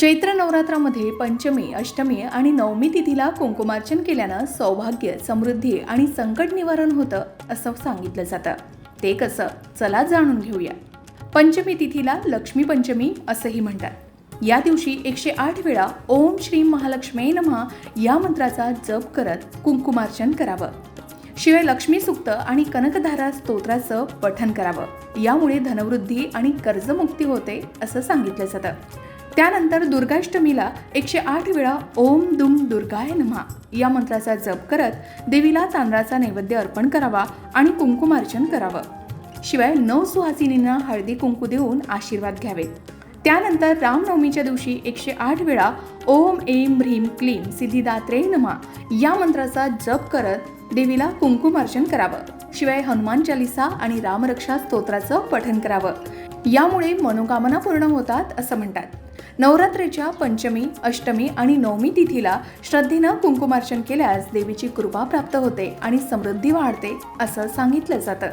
चैत्र नवरात्रामध्ये पंचमी अष्टमी आणि नवमी तिथीला कुंकुमार्चन केल्यानं सौभाग्य समृद्धी आणि संकट निवारण होतं असं सांगितलं जातं. ते कसं? चला जाणून घेऊया. पंचमी तिथीला लक्ष्मी पंचमी असंही म्हणतात. या दिवशी एकशे आठ वेळा ओम श्री महालक्ष्मी नमः या मंत्राचा जप करत कुंकुमार्चन करावं. शिवाय लक्ष्मी सुक्त आणि कनकधारा स्तोत्राचं पठन करावं. यामुळे धनवृद्धी आणि कर्जमुक्ती होते असं सांगितलं जातं. त्यानंतर दुर्गाष्टमीला एकशे आठ वेळा ओम दुम दुर्गाय नमा या मंत्राचा जप करत देवीला तांदळाचा नैवेद्य अर्पण करावा आणि कुंकुमार्चन करावं. शिवाय नऊ सुहासिनींना हळदी कुंकू देऊन आशीर्वाद घ्यावेत त्यानंतर रामनवमीच्या दिवशी एकशे आठ वेळा ओम एम ह्रीम क्लीम सिद्धिदात्रे नमा या मंत्राचा जप करत देवीला कुंकुमार्चन करावं. शिवाय हनुमान चालिसा आणि रामरक्षा स्तोत्राचं पठन करावं. यामुळे मनोकामना पूर्ण होतात असं म्हणतात. नवरात्रीच्या पंचमी अष्टमी आणि नवमी तिथीला श्रद्धेनं कुंकुमार्चन केल्यास देवीची कृपा प्राप्त होते आणि समृद्धी वाढते असं सांगितलं जातं.